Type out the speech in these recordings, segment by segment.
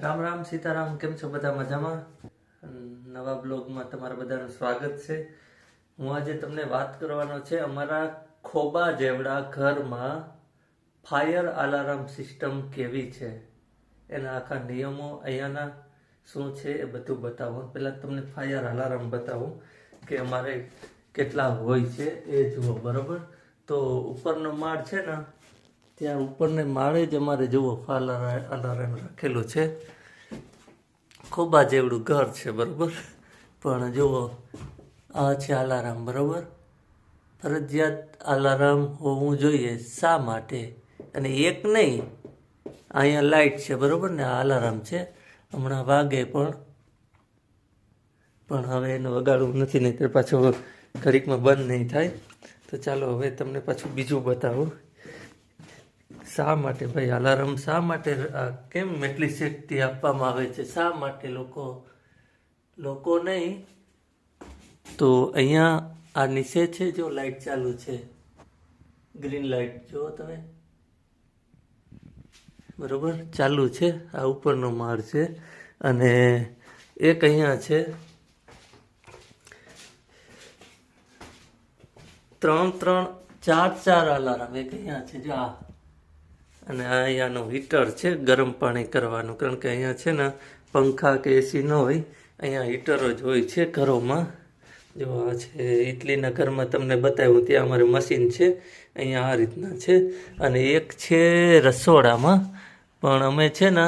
રામ રામ સીતારામ, કેમ છો બધા મજામાં? નવા બ્લોગમાં તમારા બધાનું સ્વાગત છે. હું આજે તમને વાત કરવાનો છે અમારા ખોબા જેવડા ઘરમાં ફાયર અલાર્મ સિસ્ટમ કેવી છે? એના આખા નિયમો અહીંયાના શું છે એ બધું બતાવું. પહેલાં તમને ફાયર અલાર્મ બતાવું કે અમારે કેટલા હોય છે એ જુઓ, બરાબર? તો ઉપરનો માળ છે ને ત્યાં ઉપરને માળે જ અમારે જુઓ ફાલર અલારામ રાખેલું છે. ખોબા જેવડું ઘર છે, બરાબર? પણ જુઓ, આ છે આલારામ બરાબર? ફરજિયાત અલાર્મ હોવું જોઈએ શા માટે? અને એક નહીં, અહીંયા લાઇટ છે, બરાબર ને? આ અલારામ છે. હમણાં વાગે પણ. પણ હવે એને વગાડવું નથી નહીં પાછું ઘડીકમાં બંધ નહીં થાય. તો ચાલો હવે તમને પાછું બીજું બતાવું. શા માટે ભાઈ? અલાર્મ શા માટે કેમ એટલી સેફટી આપવામાં આવે છે? શા માટે લોકો લોકો નહીં? તો અહીંયા આ નીચે છે જો લાઇટ ચાલુ છે. ગ્રીન લાઈટ જુઓ તમે. બરોબર? ચાલુ છે. આ ઉપરનો માળ છે. અને એક અહીંયા છે. ત્રણ ત્રણ ચાર ચાર અલાર્મ એક અહીંયા છે. જો આ અને અહીંયાનું હીટર છે, ગરમ પાણી કરવાનું. કારણ કે અહીંયા છે ને, પંખા કે એસી ન હોય, અહીંયા હીટરો જ હોય છે ઘરોમાં. જો આ છે ઇટલીના ઘરમાં તમને બતાવ્યું, ત્યાં અમારે મશીન છે, અહીંયા આ રીતના છે. અને એક છે રસોડામાં, પણ અમે છે ને,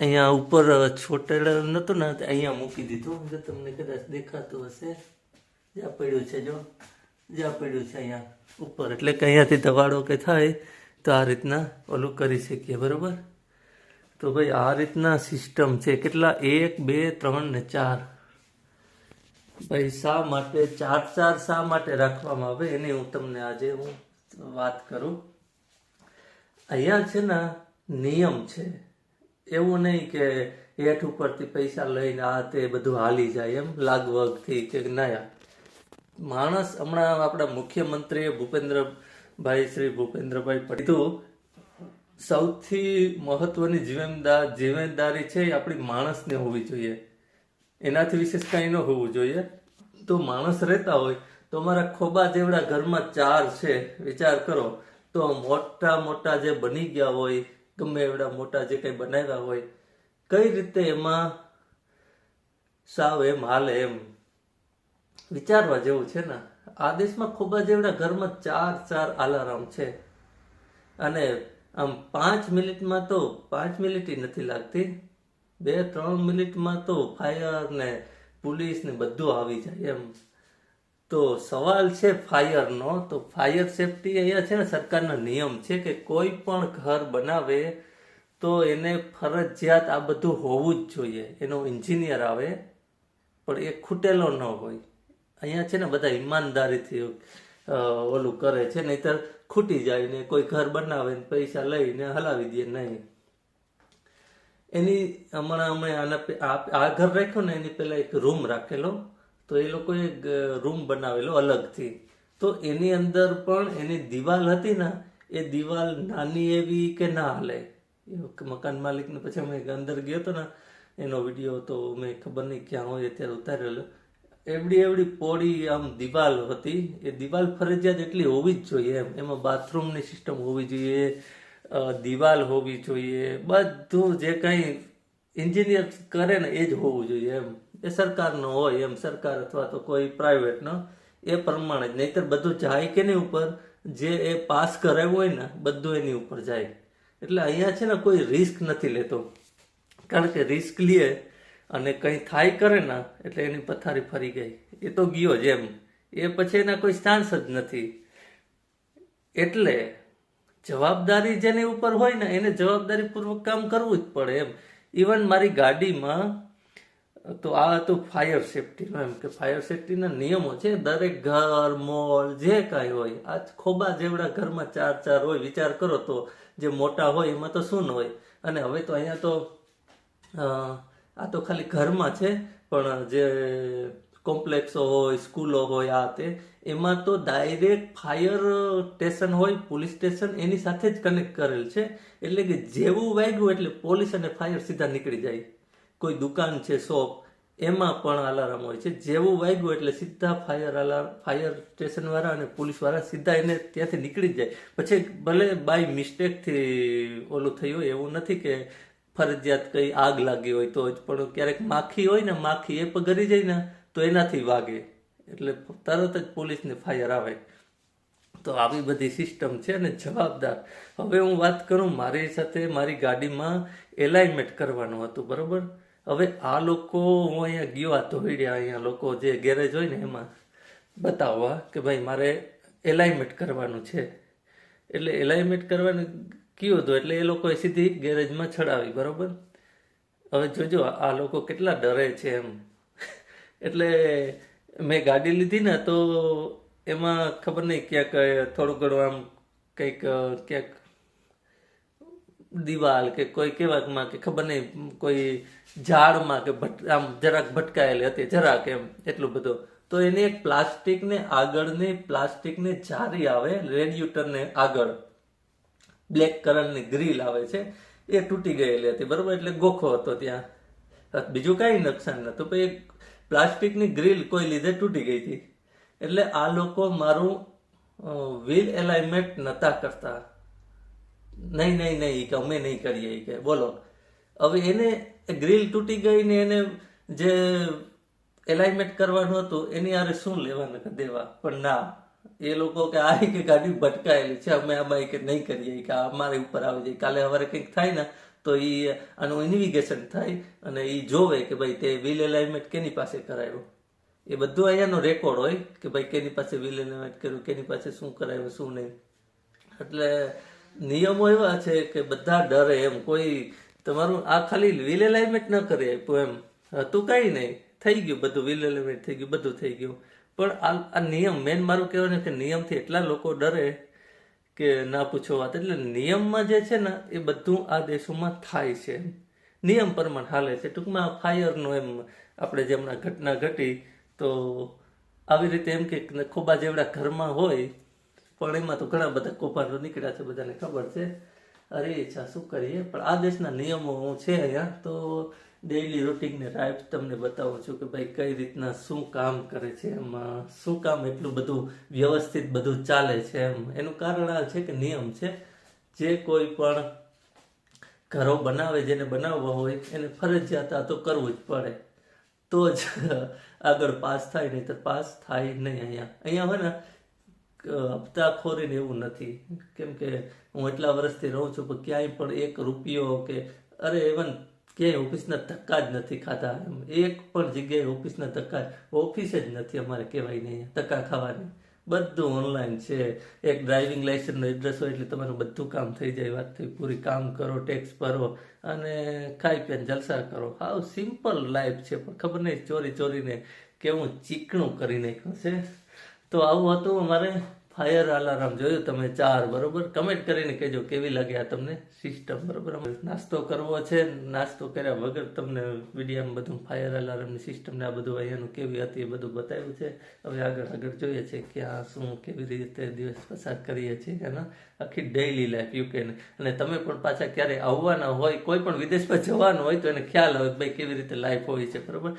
અહીંયા ઉપર છોટેડ નહોતું ને અહીંયા મૂકી દીધું. જો તમને કદાચ દેખાતું હશે. જ્યાં પડ્યું છે, જો. જ્યાં પડ્યું છે અહીંયા ઉપર. એટલે કે અહીંયાથી દવાડો કે થાય તો આ રીતના ઓલું કરી શકીએ, બરાબર? તો ભાઈ આ રીતના સિસ્ટમ છે. કેટલા? એક, બે, ત્રણ ને ચાર. ભાઈ શા માટે? ચાર ચાર શા માટે રાખવામાં આવે? એની હું તમને આજે હું વાત કરું. અહીંયા છે ને નિયમ છે. એવું નહીં કે હેઠ ઉપરથી પૈસા લઈને આ તે બધું હાલી જાય એમ, લાગવગથી કે ના માણસ હમણાં આપણા મુખ્યમંત્રીએ ભૂપેન્દ્રભાઈ શ્રી ભૂપેન્દ્રભાઈ પટેલ. સૌથી મહત્વની જીવનદાર જીવનદારી છે એ આપણી માણસને હોવી જોઈએ. એનાથી વિશેષ કાંઈ ન હોવું જોઈએ. તો માણસ રહેતા હોય, તો અમારા ખોબા જેવડા ઘરમાં ચાર છે, વિચાર કરો. તો મોટા મોટા જે બની ગયા હોય, ગમે એવડા મોટા જે કંઈ બનાવ્યા હોય, કઈ રીતે એમાં સાવ એમ, હાલે એમ, વિચારવા જેવું છે ને? આ દેશમાં જ એમના ઘરમાં ચાર ચાર અલાર્મ છે. અને આમ પાંચ મિનિટમાં તો પાંચ મિનિટ નથી લાગતી. બે ત્રણ મિનિટમાં તો ફાયર ને પોલીસ ને બધું આવી જાય એમ. તો સવાલ છે ફાયરનો તો ફાયર સેફટી અહીંયા છે ને સરકારના નિયમ છે કે કોઈ પણ ઘર બનાવે તો એને ફરજિયાત આ બધું હોવું જ જોઈએ. એનો એન્જિનિયર આવે, પણ એ ખૂટેલો ન હોય. અહીંયા છે ને બધા ઈમાનદારીથી ઓલું કરે છે, નહીતર ખૂટી જાય ને કોઈ ઘર બનાવે ને પૈસા લઈને હલાવી દે નહીં. એની હમણાં અમે આ ઘર રાખ્યો ને એની પહેલા એક રૂમ રાખેલો, તો એ લોકોએ રૂમ બનાવેલો અલગથી. તો એની અંદર પણ એની દિવાલ હતી ને, એ દિવાલ નાની એવી કે ના હાલે. મકાન માલિકને પછી અમે અંદર ગયો હતો ને, એનો વીડિયો તો મેં ખબર નહીં ક્યાં હોય, અત્યારે ઉતારેલો. એવડી એવડી પોળી આમ દિવાલ હતી. એ દિવાલ ફરજિયાત એટલી હોવી જ જોઈએ એમ. એમાં બાથરૂમની સિસ્ટમ હોવી જોઈએ દિવાલ હોવી જોઈએ, બધું જે કંઈ એન્જિનિયર કરે ને એ જ હોવું જોઈએ એમ. એ સરકારનો હોય એમ, સરકાર અથવા તો કોઈ પ્રાઇવેટનો એ પ્રમાણે જ. નહીતર બધું જાય કે નહીં ઉપર? જે એ પાસ કરાવ્યું હોય ને, બધું એની ઉપર જાય. એટલે અહીંયા છે ને કોઈ રિસ્ક નથી લેતો. કારણ કે રિસ્ક લે અને કંઈ થાય કરે ને, એટલે એની પથારી ફરી ગઈ. એ તો ગયો જ એમ. એ પછી એના કોઈ ચાન્સ જ નથી. એટલે જવાબદારી જેની ઉપર હોય ને, એને જવાબદારીપૂર્વક કામ કરવું જ પડે એમ. ઇવન મારી ગાડીમાં, તો આ હતું ફાયર સેફટીનો એમ કે ફાયર સેફટીના નિયમો છે, દરેક ઘર, મોલ, જે કાંઈ હોય આ ખોબા જેવડા ઘરમાં ચાર ચાર હોય, વિચાર કરો તો, જે મોટા હોય, એમાં તો શું હોય. અને હવે તો અહીંયા તો આ તો ખાલી ઘરમાં છે, પણ જે કોમ્પ્લેક્સો હોય, સ્કૂલો હોય, આ તે, એમાં તો ડાયરેક્ટ ફાયર સ્ટેશન હોય, પોલીસ સ્ટેશન, એની સાથે જ કનેક્ટ કરેલ છે. એટલે કે જેવું વાગ્યું એટલે પોલીસ અને ફાયર સીધા નીકળી જાય. કોઈ દુકાન છે, શોપ, એમાં પણ અલાર્મ હોય છે. જેવું વાગ્યું એટલે સીધા ફાયર અલાર્મ ફાયર સ્ટેશનવાળા અને પોલીસવાળા સીધા એને ત્યાંથી નીકળી જાય. પછી ભલે બાય મિસ્ટેકથી ઓલું થયું એવું નથી કે ફરજિયાત કઈ આગ લાગી હોય તો જ. પણ ક્યારેક માખી હોય ને, માખી એ પગરી જાય ને, તો એનાથી વાગે. એટલે તરત જ પોલીસને ફાયર આવે. તો આવી બધી સિસ્ટમ છે અને જવાબદાર. હવે હું વાત કરું મારી સાથે મારી ગાડીમાં એલાઇનમેન્ટ કરવાનું હતું, બરોબર? હવે આ લોકો, હું અહીંયા ગયો આ ધોઈડ્યા અહીંયા લોકો જે ગેરેજ હોય ને એમાં, બતાવવા કે ભાઈ મારે એલાઇનમેન્ટ કરવાનું છે. એટલે એલાઇનમેન્ટ કરવાનું કયું હતું એટલે એ લોકોએ સીધી ગેરેજમાં ચડાવી બરાબર? હવે જોજો, આ લોકો કેટલા ડરે છે એમ. એટલે મેં ગાડી લીધી ને તો એમાં ખબર નહીં, ક્યાંક થોડું ઘણું આમ કંઈક, ક્યાંક દિવાલ કે કોઈ કેવાકમાં કે ખબર નહીં, કોઈ ઝાડમાં કે ભટ, આમ જરાક ભટકાયેલી હતી, જરાક એમ, એટલું બધું. તો એને એક પ્લાસ્ટિકને આગળની પ્લાસ્ટિકને જારી આવે, રેડિયુટરને આગળ. બ્લેક કલરની ગ્રીલ આવે છે, એ તૂટી ગયેલી હતી, બરોબર? એટલે ગોખો હતો ત્યાં. બીજું કાંઈ નુકસાન નહોતું, પણ એક પ્લાસ્ટિકની ગ્રીલ કોઈ લીધે તૂટી ગઈ હતી. એટલે આ લોકો મારું વ્હીલ એલાઇનમેન્ટ નતા કરતા. નહીં નહીં નહીં કે અમે નહીં કરીએ કે, બોલો. હવે એને ગ્રીલ તૂટી ગઈ ને એને જે એલાઇનમેન્ટ કરવાનું હતું, એની આરે શું લેવાનું દેવા? પણ ના. એ લોકો કે આ કે ગાડી ભટકાયેલી છે, અમે આમાં કે નહીં કરીએ કે અમારે ઉપર આવી જાય. કાલે અમારે કંઈક થાય ને, તો એ આનું ઇન્વિગેશન થાય અને એ જોવે કે ભાઈ તે વ્હીલ એલાઇનમેન્ટ કેની પાસે કરાવ્યું. એ બધું અહીંયાનો રેકોર્ડ હોય કે ભાઈ કેની પાસે વ્હીલ એલાઇનમેન્ટ કર્યું, કેની પાસે શું કરાવ્યું, શું નહીં. એટલે નિયમો એવા છે કે બધા ડરે એમ. કોઈ તમારું આ ખાલી વ્હીલ એલાઇનમેન્ટ ન કરી આપ્યું એમ. હતું કઈ નહીં. થઈ ગયું બધું. વ્હીલ એલિમેન્ટ થઈ ગયું, બધું થઈ ગયું. પણ આ નિયમ મેન મારું કહેવાનું કે નિયમથી એટલા લોકો ડરે કે ના પૂછો વાત. એટલે નિયમમાં જે છે ને, એ બધું આ દેશોમાં થાય છે. નિયમ પ્રમાણે હાલે છે. ટૂંકમાં ફાયરનો એમ આપણે જે હમણાં ઘટના ઘટી, તો આવી રીતે એમ કે ખોબા જેવડા ઘરમાં હોય, પણ એમાં તો ઘણા બધા કૌભાંડો નીકળ્યા છે, બધાને ખબર છે. અરે ઈચ્છા શું કરીએ? પણ આ દેશના નિયમો છે અહીંયા, તો ડેઈલી રૂટીનને લાઈફ તમને બતાવું છું કે ભાઈ કઈ રીતના શું કામ કરે છે એમાં, શું કામ એટલું બધું વ્યવસ્થિત બધું ચાલે છે એમ. એનું કારણ આ છે કે નિયમ છે, જે કોઈ પણ ઘરો બનાવે, જેને બનાવવા હોય એને ફરજિયાત આ તો કરવું જ પડે. તો જ આગળ પાસ થાય નહીં તો પાસ થાય નહીં અહીંયા. અહીંયા હોય ને, હપ્તાખોરીને એવું નથી. કેમ કે હું એટલા વર્ષથી રહું છું, પણ ક્યાંય પણ એક રૂપિયો કે, અરે ઇવન ક્યાંય ઓફિસના ધક્કા જ નથી ખાતા એક પણ જગ્યાએ ઓફિસના ધક્કા ઓફિસ જ નથી અમારે કહેવાય નહીં ધક્કા ખાવાની. બધું ઓનલાઈન છે. એક ડ્રાઇવિંગ લાઇસન્સનો એડ્રેસ હોય એટલે તમારું બધું કામ થઈ જાય. વાત થઈ પૂરી. કામ કરો ટેક્સ ભરો અને ખાઈ પીને જલસા કરો. હાવ સિમ્પલ લાઈફ છે. પણ ખબર નહીં, ચોરી ચોરીને કેવું ચીકણું કરી નાખ્યું છે. તો આવું હતું અમારે. ફાયર અલાર્મ જોયું તમે ચાર, બરોબર? કમેન્ટ કરીને કહેજો કેવી લાગે આ તમને સિસ્ટમ બરોબર? નાસ્તો કરવો છે, નાસ્તો કર્યા વગર તમને વિડીયામાં બધું ફાયર અલાર્મની સિસ્ટમ ને આ બધું અહીંયાનું કેવી હતી એ બધું બતાવ્યું છે. હવે આગળ આગળ જોઈએ છે કે આ શું, કેવી રીતે દિવસ પસાર કરીએ છીએ એના આખી ડેઈલી લાઈફ યુકેને અને તમે પણ પાછા ક્યારે આવવાના હોય, કોઈ પણ વિદેશમાં જવાનું હોય તો એને ખ્યાલ આવે કે ભાઈ કેવી રીતે લાઈફ હોય છે, બરોબર?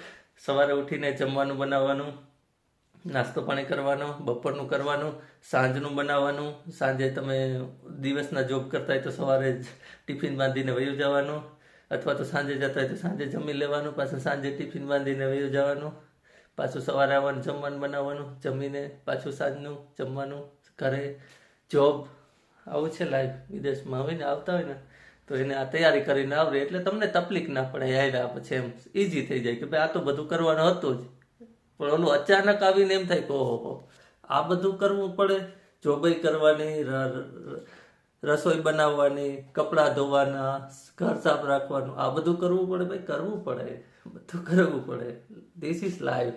સવારે ઉઠીને જમવાનું બનાવવાનું નાસ્તો પાણી કરવાનો, બપોરનું કરવાનું, સાંજનું બનાવવાનું, સાંજે તમે દિવસના જોબ કરતા હોય તો સવારે જ ટિફિન બાંધીને વયું જવાનું, અથવા તો સાંજે જતા હોય તો સાંજે જમી લેવાનું, પાછું સાંજે ટિફિન બાંધીને વયું જવાનું, પાછું સવારે આવવાનું, જમવાનું બનાવવાનું, જમીને પાછું સાંજનું જમવાનું, ઘરે જોબ આવું છે લાઈફ વિદેશમાં. આવીને આવતા હોય ને, તો એને આ તૈયારી કરીને આવડે. એટલે તમને તકલીફ ના પડે આવ્યા પછી એમ ઇઝી થઈ જાય કે ભાઈ આ તો બધું કરવાનું હતું જ. પણ ઓલું અચાનક આવીને એમ થાય કે ઓહો આ બધું કરવું પડે? જોબઈ કરવાની રસોઈ બનાવવાની, કપડાં ધોવાના, ઘર સાફ રાખવાનું, આ બધું કરવું પડે ભાઈ, કરવું પડે, બધું કરવું પડે. ધીસ ઇઝ લાઈફ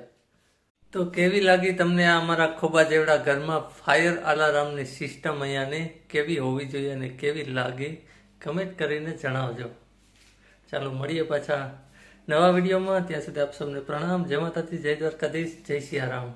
તો કેવી લાગી તમને આ અમારા ખોબા જેવડા ઘરમાં ફાયર અલાર્મની સિસ્ટમ અહીંયાની? કેવી હોવી જોઈએ અને કેવી લાગી? કમેન્ટ કરીને જણાવજો. ચાલો, મળીએ પાછા. નવા વિડીયોમાં ત્યાં સુધી આપ સૌને પ્રણામ. જય માતાજી જય દ્વારકાધીશ જય સિયારામ.